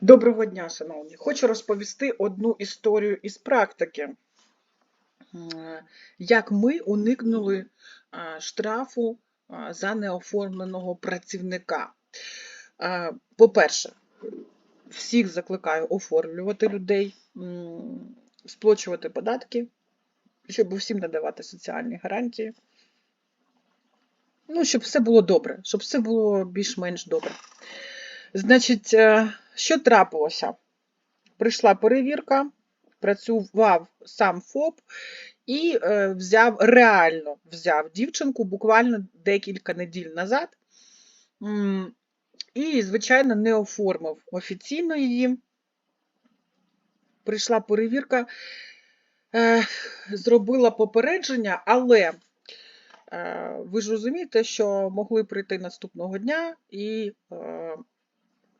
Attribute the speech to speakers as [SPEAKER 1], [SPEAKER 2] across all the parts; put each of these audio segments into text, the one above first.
[SPEAKER 1] Доброго дня, шановні. Хочу розповісти одну історію із практики, як ми уникнули штрафу за неоформленого працівника. По-перше, всіх закликаю оформлювати людей, сплачувати податки, щоб всім надавати соціальні гарантії. Ну, щоб все було добре, щоб все було більш-менш добре. Значить, е, що трапилося? Прийшла перевірка, працював сам ФОП і е, взяв, реально взяв дівчинку буквально декілька неділь назад. І, звичайно, не оформив офіційно її. Прийшла перевірка, е, зробила попередження, але е, ви ж розумієте, що могли прийти наступного дня і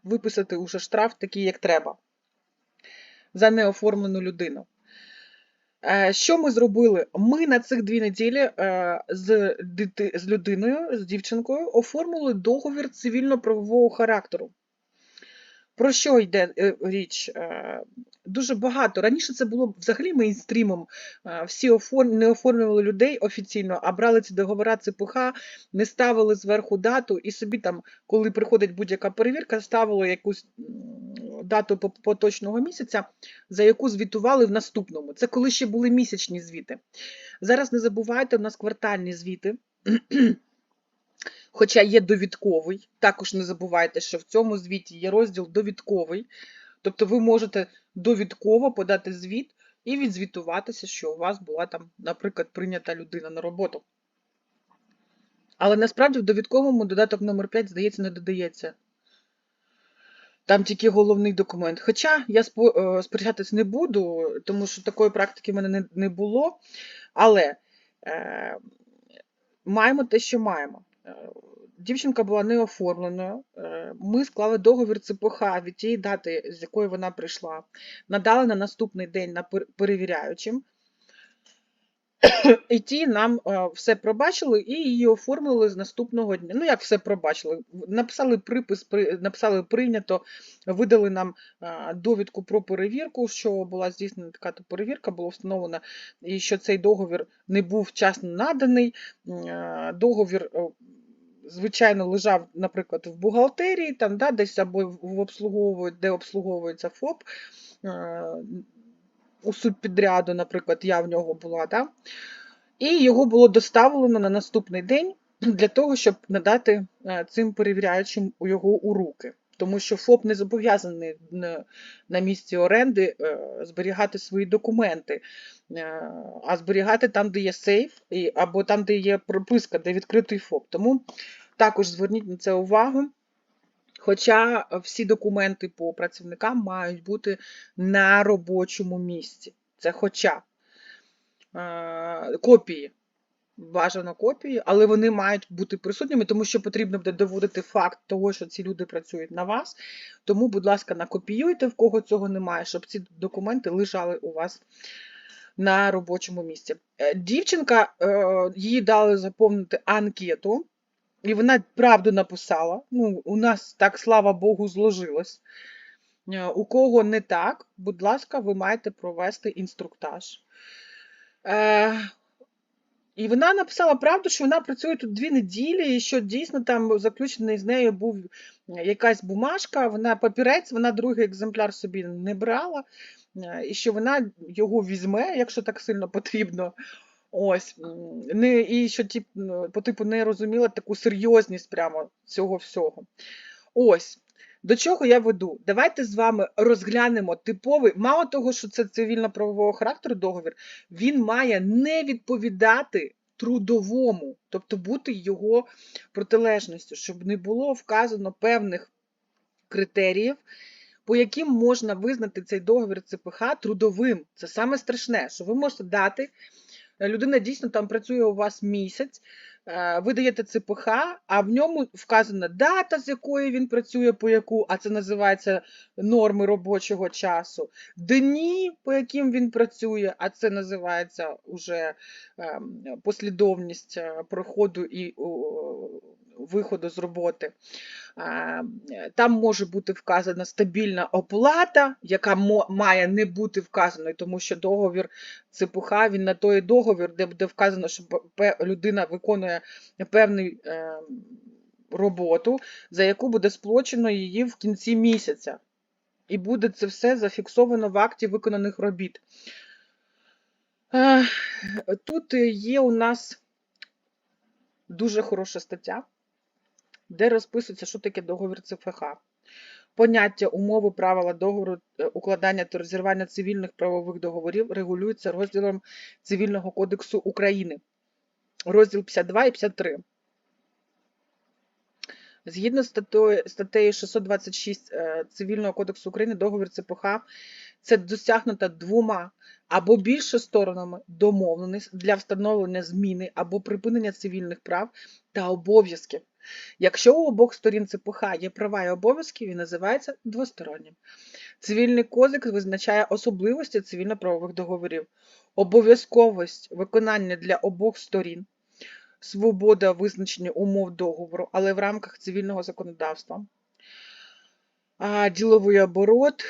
[SPEAKER 1] виписати уже штраф такий, як треба, за неоформлену людину. Е, Що ми зробили? Ми на цих дві неділі е, з, людиною, з дівчинкою, оформили договір цивільно-правового характеру. Про що йде е, річ? Е, Дуже багато. Раніше це було взагалі мейнстрімом. Е, Всі оформ- не оформлювали людей офіційно, а брали ці договори ЦПХ, не ставили зверху дату і собі там, коли приходить будь-яка перевірка, ставили якусь дату по- поточного місяця, за яку звітували в наступному. Це коли ще були місячні звіти. Зараз не забувайте, у нас квартальні звіти. Хоча є довідковий, також не забувайте, що в цьому звіті є розділ довідковий. Тобто ви можете довідково подати звіт і відзвітуватися, що у вас була там, наприклад, прийнята людина на роботу. Але насправді в довідковому додаток номер 5, здається, не додається. Там тільки головний документ. Хоча я е, сперечатись не буду, тому що такої практики в мене не, було. Але е, маємо те, що маємо. Дівчинка була не оформленою. Е, Ми склали договір ЦПХ від тієї дати, з якої вона прийшла, надали на наступний день на перевіряючим. І ті нам е, все пробачили і її оформили з наступного дня. Ну, як все пробачили? Написали припис, при- написали прийнято, видали нам е, довідку про перевірку, що була здійснена така перевірка, було встановлено, і що цей договір не був вчасно наданий. Договір, звичайно, лежав, наприклад, в бухгалтерії, там, да, десь або в обслуговують, де обслуговується ФОП. е, У субпідряду, наприклад, я в нього була, да? і його було доставлено на наступний день для того, щоб надати е, цим перевіряючим його у руки. Тому що ФОП не зобов'язаний на- місці оренди е, зберігати свої документи, е, а зберігати там, де є сейф, або там, де є прописка, де відкритий ФОП. Тому також зверніть на це увагу. Хоча всі документи по працівникам мають бути на робочому місці. Це хоча е, копії. Бажано копії, але вони мають бути присутніми, тому що потрібно буде доводити факт того, що ці люди працюють на вас. Тому, будь ласка, накопіюйте, в кого цього немає, щоб ці документи лежали у вас на робочому місці. Е, Дівчинка, е, їй дали заповнити анкету, і вона правду написала. Ну, у нас так, слава Богу, зложилось. Е, У кого не так, будь ласка, ви маєте провести інструктаж. Е, і вона написала правду, що вона працює тут дві неділі, і що дійсно там заключений з нею був якась бумажка, вона папірець, вона другий екземпляр собі не брала, е, і що вона його візьме, якщо так сильно потрібно. Ось, не, і що тип, ну, по типу не розуміла таку серйозність прямо цього всього. Ось. До чого я веду? Давайте з вами розглянемо типовий, мало того, що це цивільно-правового характеру договір, він має не відповідати трудовому, тобто бути його протилежністю, щоб не було вказано певних критеріїв, по яким можна визнати цей договір ЦПХ трудовим. Це саме страшне, що ви можете дати. Людина дійсно там працює у вас місяць, ви даєте ЦПХ, а в ньому вказана дата, з якої він працює, по яку, а це називається норми робочого часу, дні, по яким він працює, а це називається уже ем, послідовність е, проходу і виходу з роботи. Там може бути вказана стабільна оплата, яка має не бути вказаною, тому що договір ЦПХ, він на той договір, де буде вказано, що людина виконує певну е, роботу, за яку буде сплачено її в кінці місяця. І буде це все зафіксовано в акті виконаних робіт. Е, Тут є у нас дуже хороша стаття, де розписується, що таке договір ЦФХ. Поняття, умови, правила договору, е, укладання та розірвання цивільних правових договорів регулюються розділом Цивільного кодексу України. Розділ 52 і 53. Згідно з статтею, статтею 626 е, Цивільного кодексу України, договір ЦПХ це досягнута двома або більше сторонами домовленість для встановлення зміни або припинення цивільних прав та обов'язків. Якщо у обох сторін ЦПХ є права і обов'язки, він називається двостороннім. Цивільний кодекс визначає особливості цивільно-правових договорів, обов'язковість виконання для обох сторін, свобода визначення умов договору, але в рамках цивільного законодавства. А, Діловий оборот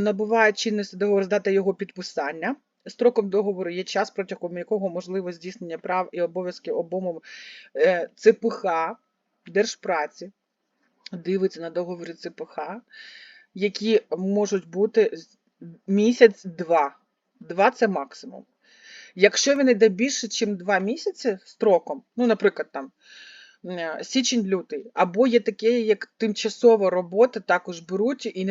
[SPEAKER 1] набуває чинності договор з дати його підписання. Строком договору є час, протягом якого можливо здійснення прав і обов'язків обом е, ЦПХ, Держпраці, дивиться на договори ЦПХ, які можуть бути місяць-два. Два це максимум. Якщо він йде більше, ніж два місяці строком, ну, наприклад, там е, січень-лютий, або є таке, як тимчасова робота, також беруть і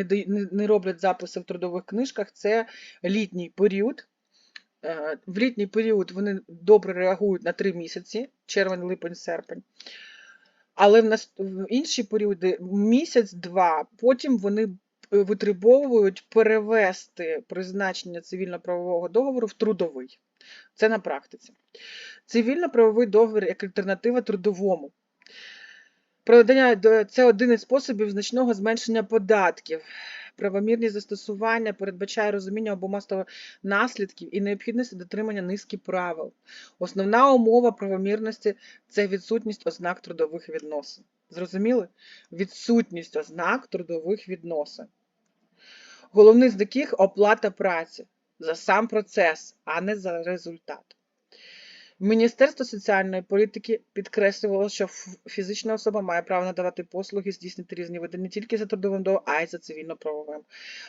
[SPEAKER 1] не, роблять записи в трудових книжках, це літній період. Е, В літній період вони добре реагують на три місяці: червень, липень, серпень. Але в нас в інші періоди місяць-два, потім вони е, витребовують перевести призначення цивільно-правового договору в трудовий. Це на практиці. Цивільно-правовий договір як альтернатива трудовому. Проведення до- це один із способів значного зменшення податків. Правомірність застосування передбачає розуміння обома наслідків і необхідності дотримання низки правил. Основна умова правомірності це відсутність ознак трудових відносин. Зрозуміли? Відсутність ознак трудових відносин. Головний з яких оплата праці за сам процес, а не за результат. Міністерство соціальної політики підкреслювало, що фізична особа має право надавати послуги, здійснити різні види не тільки за трудовим договором, а й за цивільно-правовим.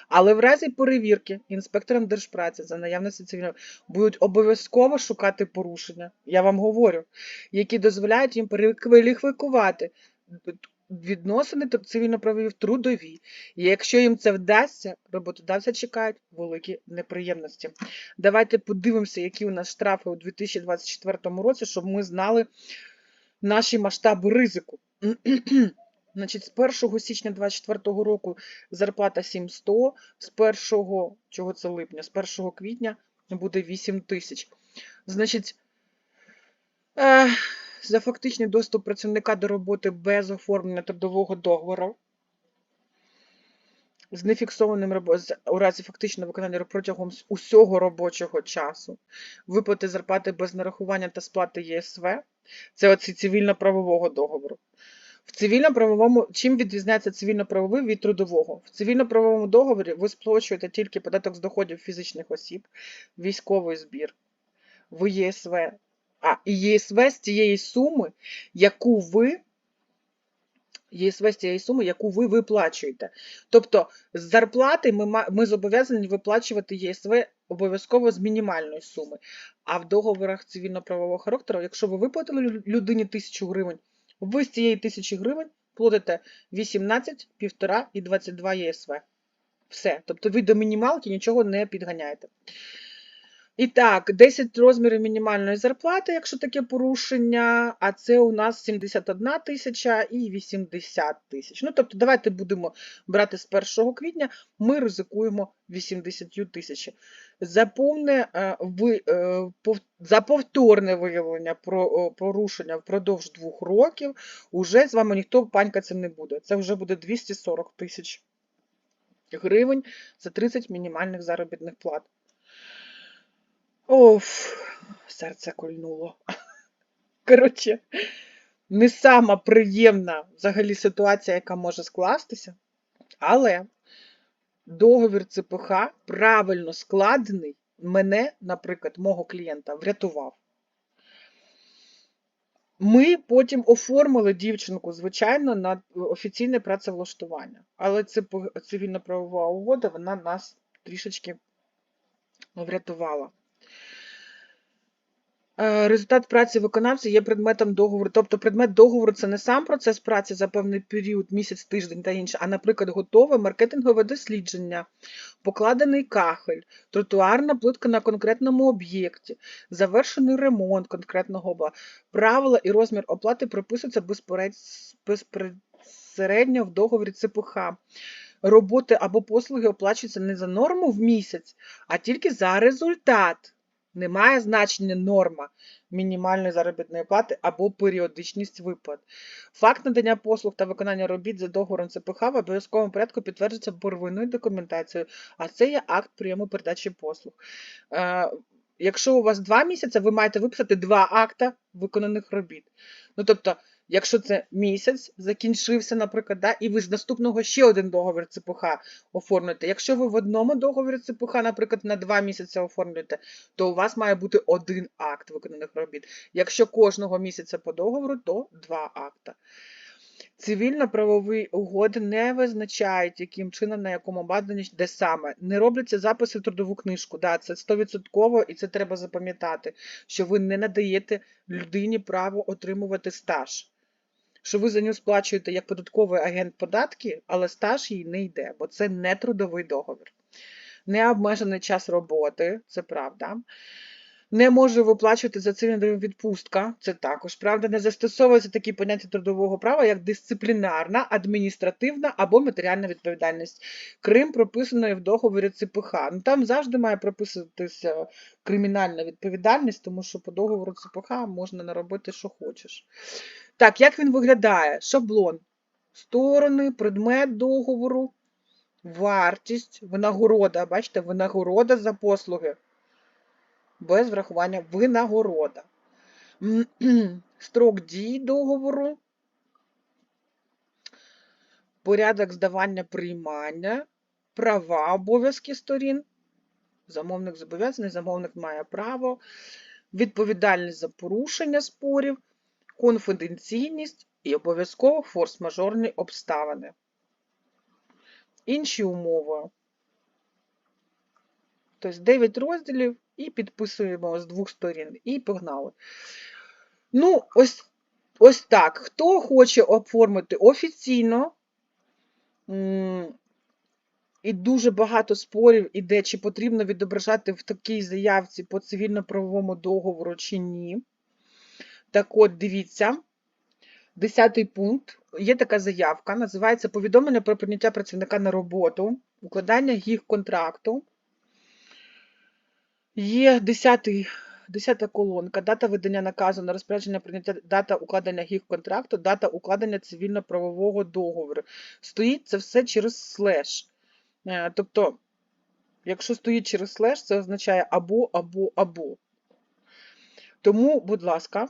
[SPEAKER 1] Але в разі перевірки інспекторам держпраці за наявності цивільного будуть обов'язково шукати порушення, я вам говорю, які дозволяють їм перекваліфікувати відносини тр- цивільно-правові в трудові. І якщо їм це вдасться, роботодавця чекають великі неприємності. Давайте подивимося, які у нас штрафи у 2024 році, щоб ми знали наші масштаби ризику. Значить, з 1 січня 2024 року зарплата 700, з 1, чого це липня, з 1 квітня буде 8 тисяч. Значить, е, за фактичний доступ працівника до роботи без оформлення трудового договору з нефіксованим у разі фактичного виконання протягом усього робочого часу, виплати зарплати без нарахування та сплати ЄСВ, це оці цивільно-правового договору. В цивільно-правовому, чим відрізняється цивільно-правовий від трудового? В цивільно-правовому договорі ви сплачуєте тільки податок з доходів фізичних осіб, військовий збір, в ЄСВ, а і ЄСВ з тієї суми, яку ви ЄСВ з тієї суми, яку ви виплачуєте. Тобто з зарплати ми, ми зобов'язані виплачувати ЄСВ обов'язково з мінімальної суми. А в договорах цивільно-правового характеру, якщо ви виплатили людині тисячу гривень, ви з цієї тисячі гривень платите 18, 1,5 і 22 ЄСВ. Все. Тобто ви до мінімалки нічого не підганяєте. І так, 10 розмірів мінімальної зарплати, якщо таке порушення, а це у нас 71 тисяча і 80 тисяч. Ну, тобто, давайте будемо брати з 1 квітня, ми ризикуємо 80 тисяч. За е, е, за повторне виявлення про порушення впродовж двох років, уже з вами ніхто панькатися не буде. Це вже буде 240 тисяч гривень за 30 мінімальних заробітних плат. Оф, серце кольнуло. Коротше, не сама приємна взагалі ситуація, яка може скластися, але договір ЦПХ правильно складений мене, наприклад, мого клієнта врятував. Ми потім оформили дівчинку, звичайно, на офіційне працевлаштування. Але ЦП- цивільно-правова угода вона нас трішечки врятувала. Е, Результат праці виконавця є предметом договору. Тобто предмет договору це не сам процес праці за певний період, місяць, тиждень та інше, а, наприклад, готове маркетингове дослідження, покладений кахель, тротуарна плитка на конкретному об'єкті, завершений ремонт конкретного обла. Правила і розмір оплати прописуються безпосередньо в договорі ЦПХ. Роботи або послуги оплачуються не за норму в місяць, а тільки за результат. Немає значення норма мінімальної заробітної плати або періодичність виплат. Факт надання послуг та виконання робіт за договором ЦПХ в обов'язковому порядку підтверджується первинною документацією, а це є акт прийому передачі послуг. Е, Якщо у вас два місяці, ви маєте виписати два акта виконаних робіт. Ну, тобто, якщо це місяць закінчився, наприклад, да, і ви з наступного ще один договір ЦПХ оформлюєте. Якщо ви в одному договорі ЦПХ, наприклад, на два місяці оформлюєте, то у вас має бути один акт виконаних робіт. Якщо кожного місяця по договору, то два акта. Цивільно-правові угоди не визначають, яким чином, на якому обладнанні, де саме. Не робляться записи в трудову книжку. Да, це 100% і це треба запам'ятати, що ви не надаєте людині право отримувати стаж. Що ви за нього сплачуєте як податковий агент податки, але стаж їй не йде, бо це не трудовий договір. Не обмежений час роботи, це правда. Не може виплачувати за цивільну відпустка, це також правда. Не застосовуються такі поняття трудового права, як дисциплінарна, адміністративна або матеріальна відповідальність. Крім прописаної в договорі ЦПХ. Ну там завжди має прописуватися кримінальна відповідальність, тому що по договору ЦПХ можна наробити, що хочеш. Так, як він виглядає? Шаблон. Сторони, предмет договору, вартість, винагорода. Бачите, винагорода за послуги. Без врахування винагорода. Строк дії договору. Порядок здавання приймання, права, обов'язки сторін. Замовник зобов'язаний, замовник має право, відповідальність за порушення спорів, конфіденційність і обов'язково форс-мажорні обставини. Інші умови. Тобто 9 розділів і підписуємо з двох сторін. І погнали. Ну, ось, ось так. Хто хоче оформити офіційно, і дуже багато спорів іде, чи потрібно відображати в такій заявці по цивільно-правовому договору, чи ні. Так от, дивіться, десятий пункт. Є така заявка, називається повідомлення про прийняття працівника на роботу, укладання їх контракту. Є 10, 10 колонка, дата видання наказу на розпорядження прийняття, дата укладення їх контракту, дата укладення цивільно-правового договору. Стоїть це все через слеш. Е, Тобто, якщо стоїть через слеш, це означає або, або, або. Тому, будь ласка,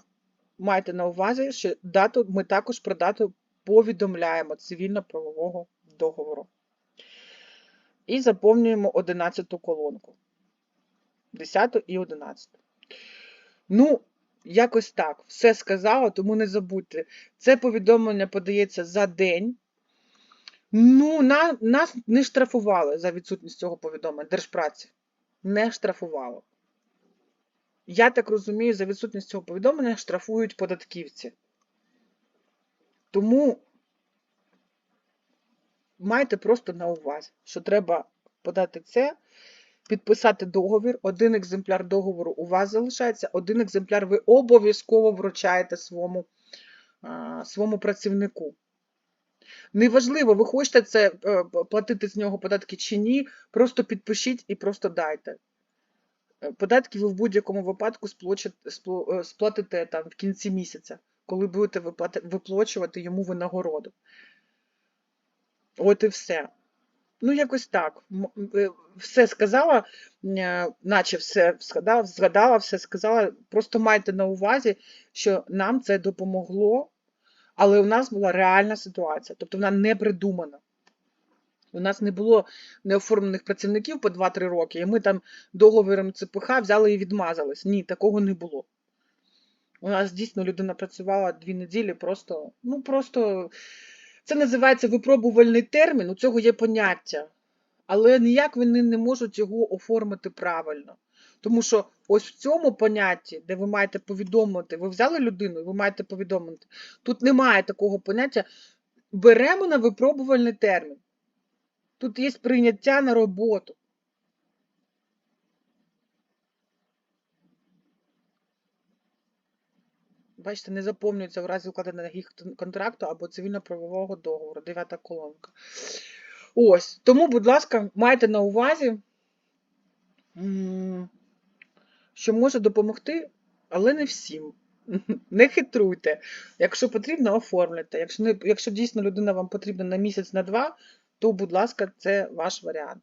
[SPEAKER 1] майте на увазі, що дату ми також про дату повідомляємо цивільно-правового договору. І заповнюємо 11 колонку. 10 і 11. Ну, якось так. Все сказала, тому не забудьте. Це повідомлення подається за день. Ну, на, нас не штрафували за відсутність цього повідомлення. Держпраці. Не штрафувало. Я так розумію, за відсутність цього повідомлення штрафують податківці. Тому майте просто на увазі, що треба подати це, підписати договір. Один екземпляр договору у вас залишається, один екземпляр ви обов'язково вручаєте своєму, своєму працівнику. Неважливо, ви хочете це е, платити з нього податки чи ні, просто підпишіть і просто дайте. Е, Податки ви в будь-якому випадку е, сплатите там в кінці місяця, коли будете виплачувати йому винагороду. От і все. Ну, якось так. Е, Все сказала, е, наче все згадала, згадала, все сказала. Просто майте на увазі, що нам це допомогло Але у нас була реальна ситуація, тобто вона не придумана. У нас не було неоформлених працівників по 2-3 роки, і ми там договором ЦПХ взяли і відмазались. Ні, такого не було. У нас дійсно людина працювала дві неділі, просто, ну просто це називається випробувальний термін, у цього є поняття. Але ніяк вони не можуть його оформити правильно. Тому що ось в цьому понятті, де ви маєте повідомити, ви взяли людину і ви маєте повідомити, тут немає такого поняття. Беремо на випробувальний термін. Тут є прийняття на роботу. Бачите, не заповнюється в разі укладення їх контракту або цивільно-правового договору. Дев'ята колонка. Ось. Тому, будь ласка, майте на увазі, що може допомогти, але не всім. Не хитруйте. Якщо потрібно, оформлюйте. Якщо, не, якщо дійсно людина вам потрібна на місяць, на два, то, будь ласка, це ваш варіант.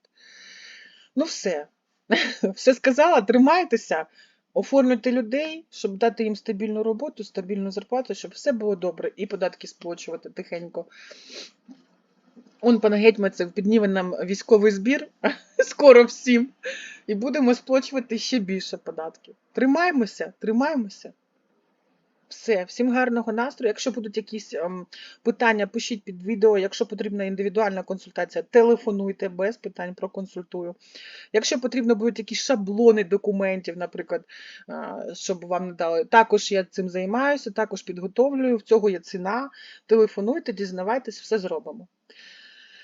[SPEAKER 1] Ну, все. Все сказала, тримайтеся, оформлюйте людей, щоб дати їм стабільну роботу, стабільну зарплату, щоб все було добре, і податки сплачувати тихенько. Он пан Гетьмацев підніме нам військовий збір скоро всім. І будемо сплачувати ще більше податків. Тримаємося, тримаємося. Все, всім гарного настрою. Якщо будуть якісь ем, питання, пишіть під відео. Якщо потрібна індивідуальна консультація, телефонуйте без питань проконсультую. Якщо потрібно будуть якісь шаблони документів, наприклад, а, щоб вам надали, також я цим займаюся, також підготовлюю. В цього є ціна. Телефонуйте, дізнавайтесь, все зробимо.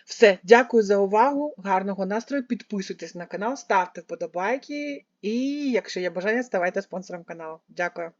[SPEAKER 1] Все, дякую за увагу, гарного настрою. Підписуйтесь на канал, ставте вподобайки і, якщо є бажання, ставайте спонсором каналу. Дякую.